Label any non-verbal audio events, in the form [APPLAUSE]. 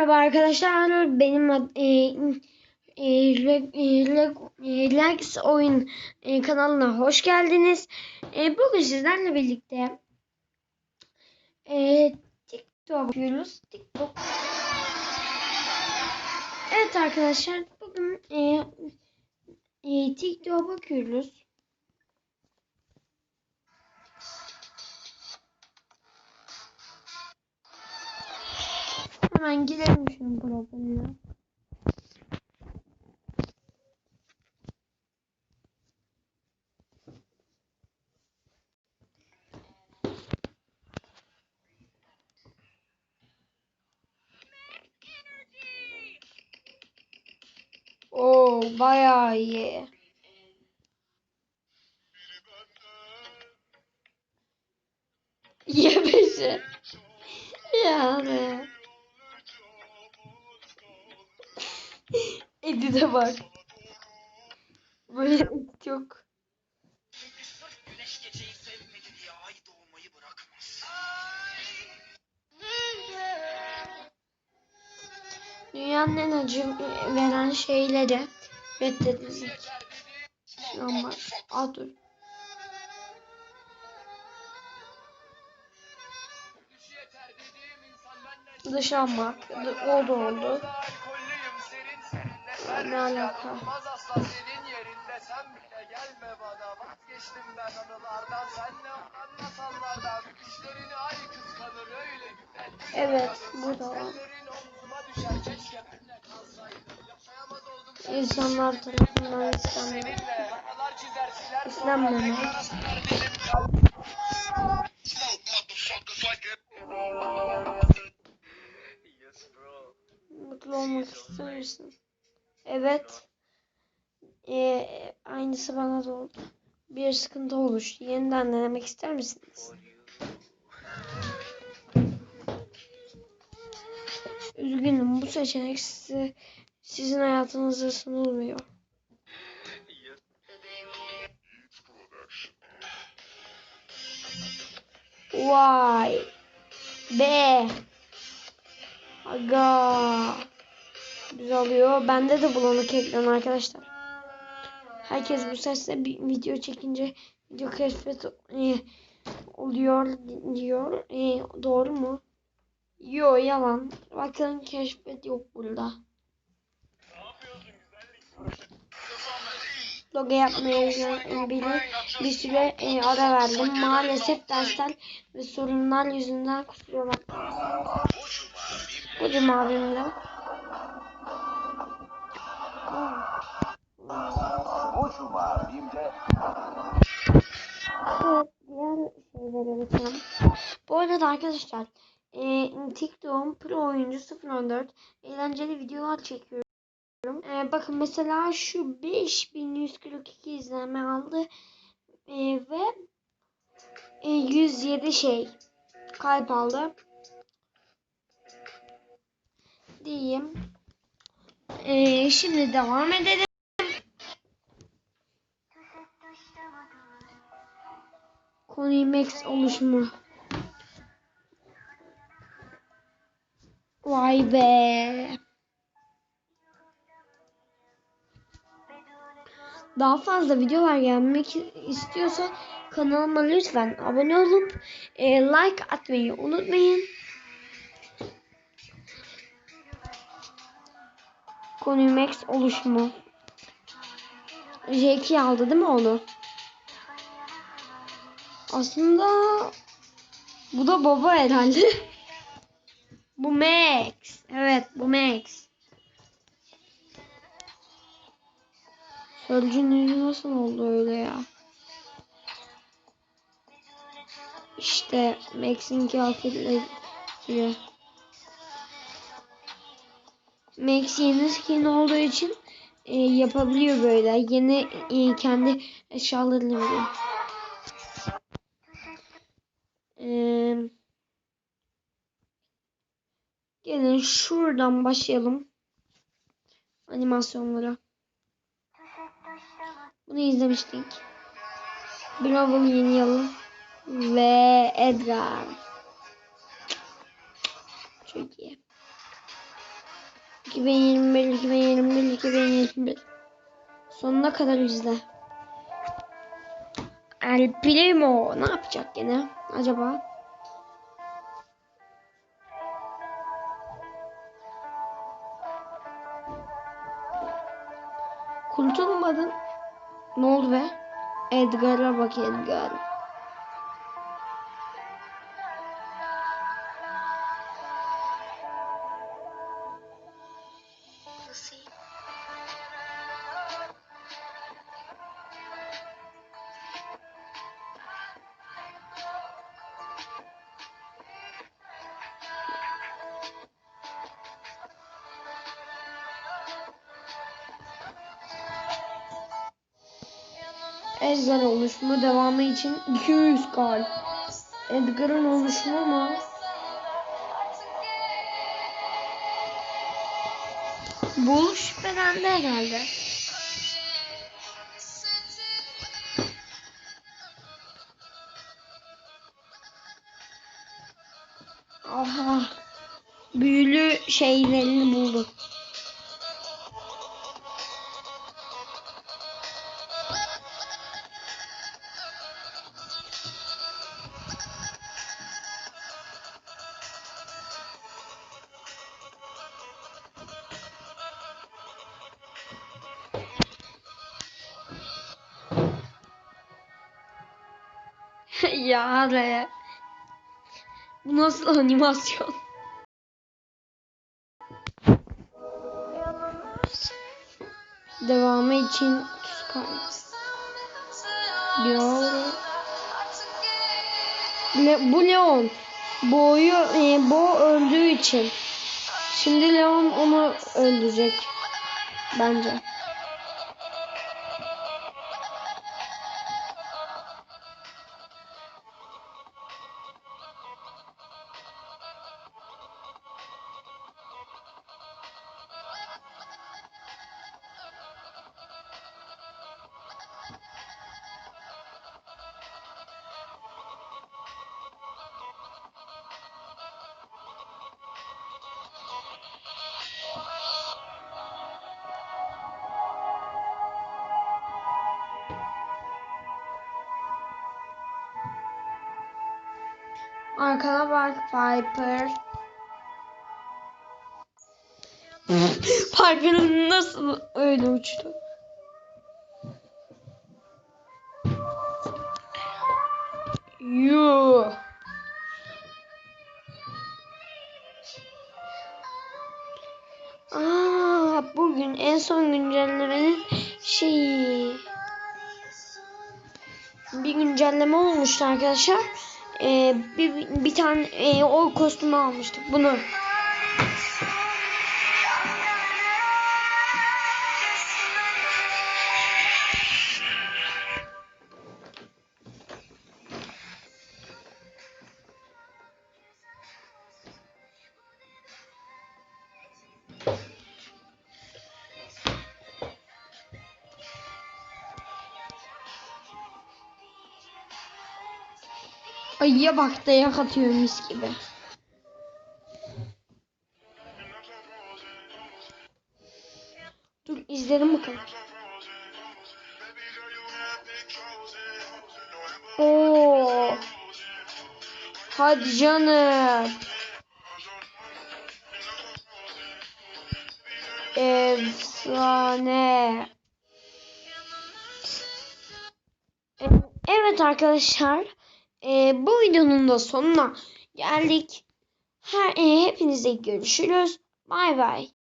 Merhaba arkadaşlar. Benim e, e, Re- e, e, oyun e, kanalına hoş geldiniz. E, bugün sizlerle birlikte e, TikTok yapıyoruz. TikTok. Evet arkadaşlar bugün e, e, TikTok'a bakıyoruz. Hemen girelim şunun profiline. Oo bayağı iyi. [LAUGHS] Yemesi. Yani. Edit'e bak. Böyle çok. Dünyanın en acı veren şeyleri reddedilmek. Ama Aa, dur. Dışanmak. O da oldu. Ne alaka? Olmaz asla senin yerinde sen bile gelme bana Vazgeçtim ben anılardan senle olan masallardan Düşlerini ay kıskanır öyle güzel Evet, bu da var. İnsanlar tarafından istenmiyor. bro Mutlu olmak ister misin? Evet. Ee, aynısı bana da oldu. Bir sıkıntı oluştu. Yeniden denemek ister misiniz? Üzgünüm bu seçenek size, sizin hayatınızda sunulmuyor. Vay. Be. Aga. Güzel oluyor. Bende de bulanık ekran arkadaşlar. Herkes bu sesle bir video çekince video keşfet e, oluyor diyor. E, doğru mu? Yo yalan. Bakın keşfet yok burada. Logo yapmaya bile bir süre e, ara verdim. Maalesef dersler ve sorunlar yüzünden kusura bakmayın. Kocaman abimle. Evet, diğer şeylere bakalım. Bu arada arkadaşlar e, TikTok'un Pro Oyuncu 014 eğlenceli videolar çekiyorum. E, bakın mesela şu 5142 izlenme aldı E, ve e, 107 şey kalp aldı. Diyeyim. E, şimdi devam edelim. Konu Max oluşumu. Vay be. Daha fazla videolar gelmek istiyorsa kanalıma lütfen abone olup e, like atmayı unutmayın. Konu Max oluşumu. J2 aldı değil mi onu? Aslında bu da baba herhalde. [LAUGHS] bu Max. Evet bu Max. Sölcü'nün yüzü nasıl oldu öyle ya? İşte Max'in kıyafetleri. Max yeni skin olduğu için e, yapabiliyor böyle. Yeni e, kendi eşyalarını veriyor. Ee, gelin şuradan başlayalım. Animasyonlara. Bunu izlemiştik. Bravo yeni yılın ve Edgar. Çok iyi. 2021, 2021, 2021. Sonuna kadar izle. El Primo ne yapacak gene acaba? Kurtulmadın. Ne oldu be? Edgar'a bak Edgar. Edgar oluşumu devamı için 200 kalp. Edgar'ın oluşumu mu? Bu şüphelendi herhalde. Aha. Büyülü şeylerini buldu. Ya araya. Bu nasıl animasyon? Devamı için tuz. Diyor. Le, bu Leon. Boğuyu, e, Bo öldüğü için. Şimdi Leon onu öldürecek. Bence. Arkana bak Piper. [LAUGHS] Piper'ın nasıl öyle uçtu? Yuh. Aa, bugün en son güncellemenin şeyi. Bir güncelleme olmuştu arkadaşlar. Ee, bir, bir tane e, o kostümü almıştık. Bunu. Ayıya bak dayak atıyor mis gibi. Dur izledim bakalım. Oo. Hadi canım. Efsane. Evet arkadaşlar. E, bu videonun da sonuna geldik. Her, e, hepinize görüşürüz. Bay bay.